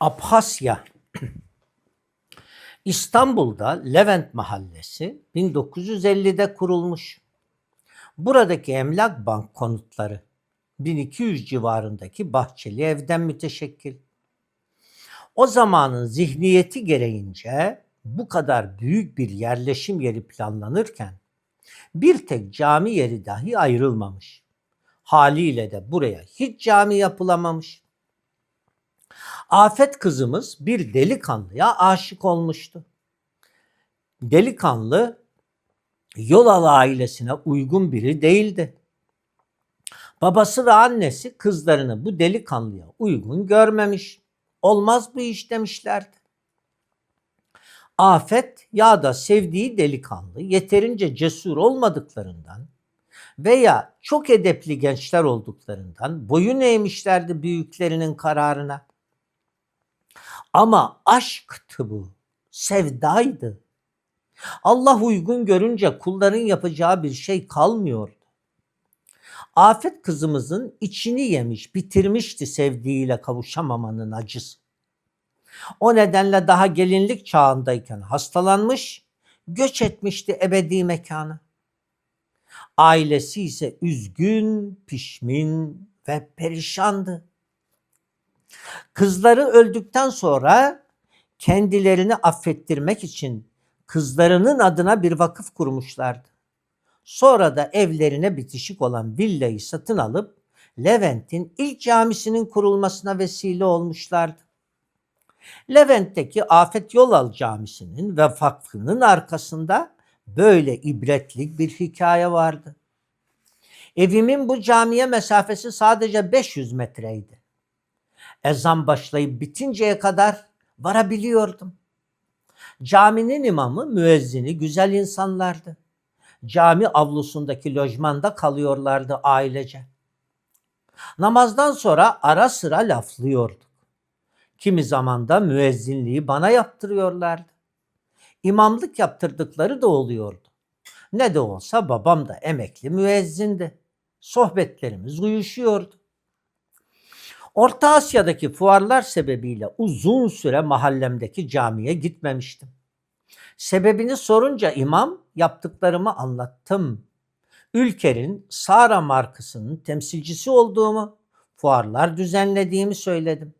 Abhasya İstanbul'da Levent Mahallesi 1950'de kurulmuş. Buradaki emlak bank konutları 1200 civarındaki bahçeli evden müteşekkil. O zamanın zihniyeti gereğince bu kadar büyük bir yerleşim yeri planlanırken bir tek cami yeri dahi ayrılmamış. Haliyle de buraya hiç cami yapılamamış. Afet kızımız bir delikanlıya aşık olmuştu. Delikanlı Yolalı ailesine uygun biri değildi. Babası ve annesi kızlarını bu delikanlıya uygun görmemiş. Olmaz bu iş demişlerdi. Afet ya da sevdiği delikanlı yeterince cesur olmadıklarından veya çok edepli gençler olduklarından boyun eğmişlerdi büyüklerinin kararına. Ama aşktı bu, sevdaydı. Allah uygun görünce kulların yapacağı bir şey kalmıyordu. Afet kızımızın içini yemiş, bitirmişti sevdiğiyle kavuşamamanın acısı. O nedenle daha gelinlik çağındayken hastalanmış, göç etmişti ebedi mekana. Ailesi ise üzgün, pişmin ve perişandı. Kızları öldükten sonra kendilerini affettirmek için kızlarının adına bir vakıf kurmuşlardı. Sonra da evlerine bitişik olan villayı satın alıp Levent'in ilk camisinin kurulmasına vesile olmuşlardı. Levent'teki Afet Yolal Camisi'nin ve vakfının arkasında böyle ibretlik bir hikaye vardı. Evimin bu camiye mesafesi sadece 500 metreydi. Ezan başlayıp bitinceye kadar varabiliyordum. Caminin imamı, müezzini güzel insanlardı. Cami avlusundaki lojmanda kalıyorlardı ailece. Namazdan sonra ara sıra laflıyorduk. Kimi zaman da müezzinliği bana yaptırıyorlardı. İmamlık yaptırdıkları da oluyordu. Ne de olsa babam da emekli müezzindi. Sohbetlerimiz uyuşuyordu. Orta Asya'daki fuarlar sebebiyle uzun süre mahallemdeki camiye gitmemiştim. Sebebini sorunca imam yaptıklarımı anlattım. Ülker'in Sara markasının temsilcisi olduğumu, fuarlar düzenlediğimi söyledim.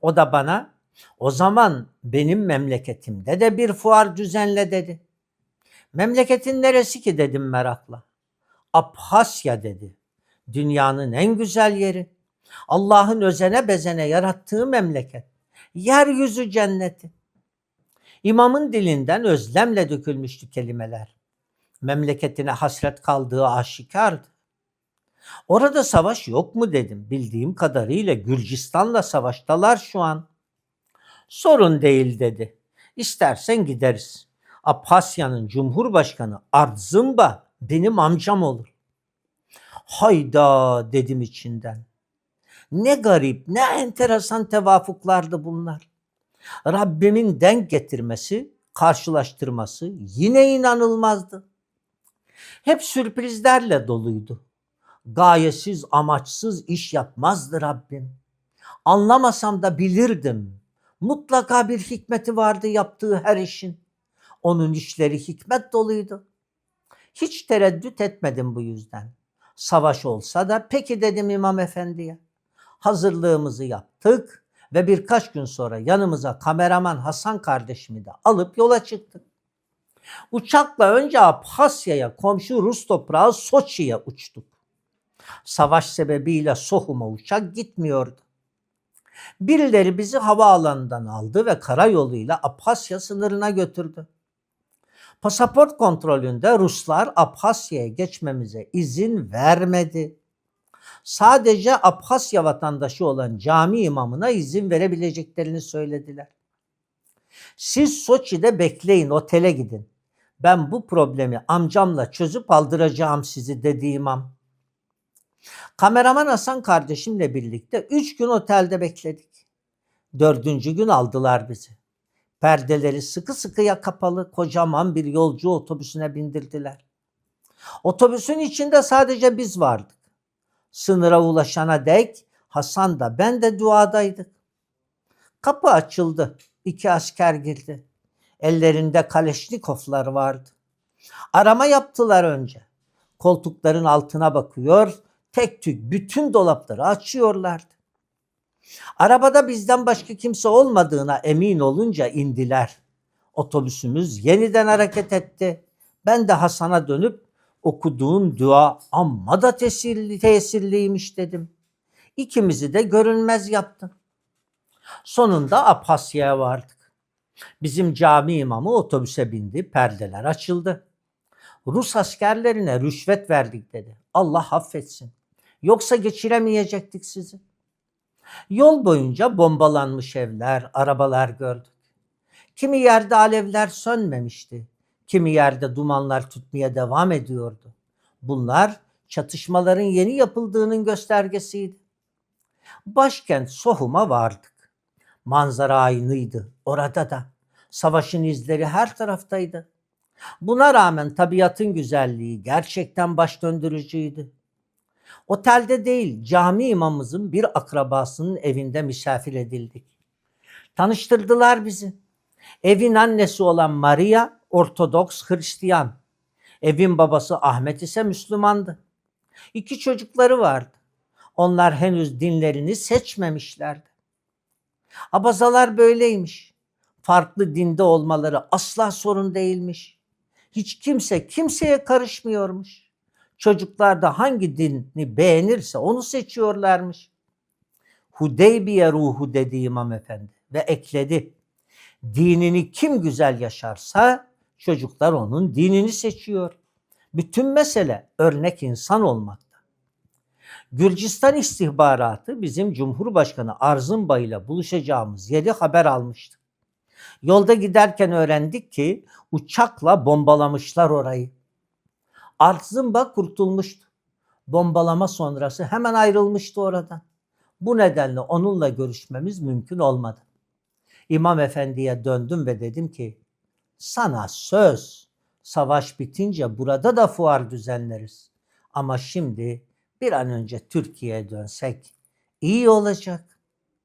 O da bana o zaman benim memleketimde de bir fuar düzenle dedi. Memleketin neresi ki dedim merakla. Abhasya dedi. Dünyanın en güzel yeri. Allah'ın özene bezene yarattığı memleket. Yeryüzü cenneti. İmamın dilinden özlemle dökülmüştü kelimeler. Memleketine hasret kaldığı aşikardı. Orada savaş yok mu dedim. Bildiğim kadarıyla Gürcistan'la savaştalar şu an. Sorun değil dedi. İstersen gideriz. Abhasya'nın Cumhurbaşkanı Ardzımba benim amcam olur. Hayda dedim içinden. Ne garip, ne enteresan tevafuklardı bunlar. Rabbimin denk getirmesi, karşılaştırması yine inanılmazdı. Hep sürprizlerle doluydu. Gayesiz, amaçsız iş yapmazdı Rabbim. Anlamasam da bilirdim. Mutlaka bir hikmeti vardı yaptığı her işin. Onun işleri hikmet doluydu. Hiç tereddüt etmedim bu yüzden. Savaş olsa da peki dedim İmam Efendi'ye. Hazırlığımızı yaptık ve birkaç gün sonra yanımıza kameraman Hasan kardeşimi de alıp yola çıktık. Uçakla önce Abhasya'ya komşu Rus toprağı Soçi'ye uçtuk. Savaş sebebiyle Sohum'a uçak gitmiyordu. Birileri bizi havaalanından aldı ve karayoluyla Abhasya sınırına götürdü. Pasaport kontrolünde Ruslar Abhasya'ya geçmemize izin vermedi. Sadece Abhasya vatandaşı olan cami imamına izin verebileceklerini söylediler. Siz Soçi'de bekleyin, otele gidin. Ben bu problemi amcamla çözüp aldıracağım sizi dedi imam. Kameraman Hasan kardeşimle birlikte üç gün otelde bekledik. Dördüncü gün aldılar bizi. Perdeleri sıkı sıkıya kapalı kocaman bir yolcu otobüsüne bindirdiler. Otobüsün içinde sadece biz vardık. Sınıra ulaşana dek Hasan da ben de duadaydık. Kapı açıldı. İki asker girdi. Ellerinde kaleşnikovlar vardı. Arama yaptılar önce. Koltukların altına bakıyor, tek tük bütün dolapları açıyorlardı. Arabada bizden başka kimse olmadığına emin olunca indiler. Otobüsümüz yeniden hareket etti. Ben de Hasan'a dönüp okuduğun dua amma da tesirli, tesirliymiş dedim. İkimizi de görünmez yaptın. Sonunda Apasya'ya vardık. Bizim cami imamı otobüse bindi, perdeler açıldı. Rus askerlerine rüşvet verdik dedi. Allah affetsin. Yoksa geçiremeyecektik sizi. Yol boyunca bombalanmış evler, arabalar gördük. Kimi yerde alevler sönmemişti. Kimi yerde dumanlar tutmaya devam ediyordu. Bunlar çatışmaların yeni yapıldığının göstergesiydi. Başkent Sohum'a vardık. Manzara aynıydı orada da. Savaşın izleri her taraftaydı. Buna rağmen tabiatın güzelliği gerçekten baş döndürücüydü. Otelde değil, cami imamımızın bir akrabasının evinde misafir edildik. Tanıştırdılar bizi. Evin annesi olan Maria Ortodoks Hristiyan. Evin babası Ahmet ise Müslümandı. İki çocukları vardı. Onlar henüz dinlerini seçmemişlerdi. Abazalar böyleymiş. Farklı dinde olmaları asla sorun değilmiş. Hiç kimse kimseye karışmıyormuş. Çocuklar da hangi dini beğenirse onu seçiyorlarmış. Hudeybiye ruhu dedi İmam Efendi ve ekledi. Dinini kim güzel yaşarsa çocuklar onun dinini seçiyor. Bütün mesele örnek insan olmakta. Gürcistan istihbaratı bizim Cumhurbaşkanı Arzınbay ile buluşacağımız yeri haber almıştı. Yolda giderken öğrendik ki uçakla bombalamışlar orayı. Arzınba kurtulmuştu. Bombalama sonrası hemen ayrılmıştı oradan. Bu nedenle onunla görüşmemiz mümkün olmadı. İmam Efendi'ye döndüm ve dedim ki sana söz savaş bitince burada da fuar düzenleriz. Ama şimdi bir an önce Türkiye'ye dönsek iyi olacak.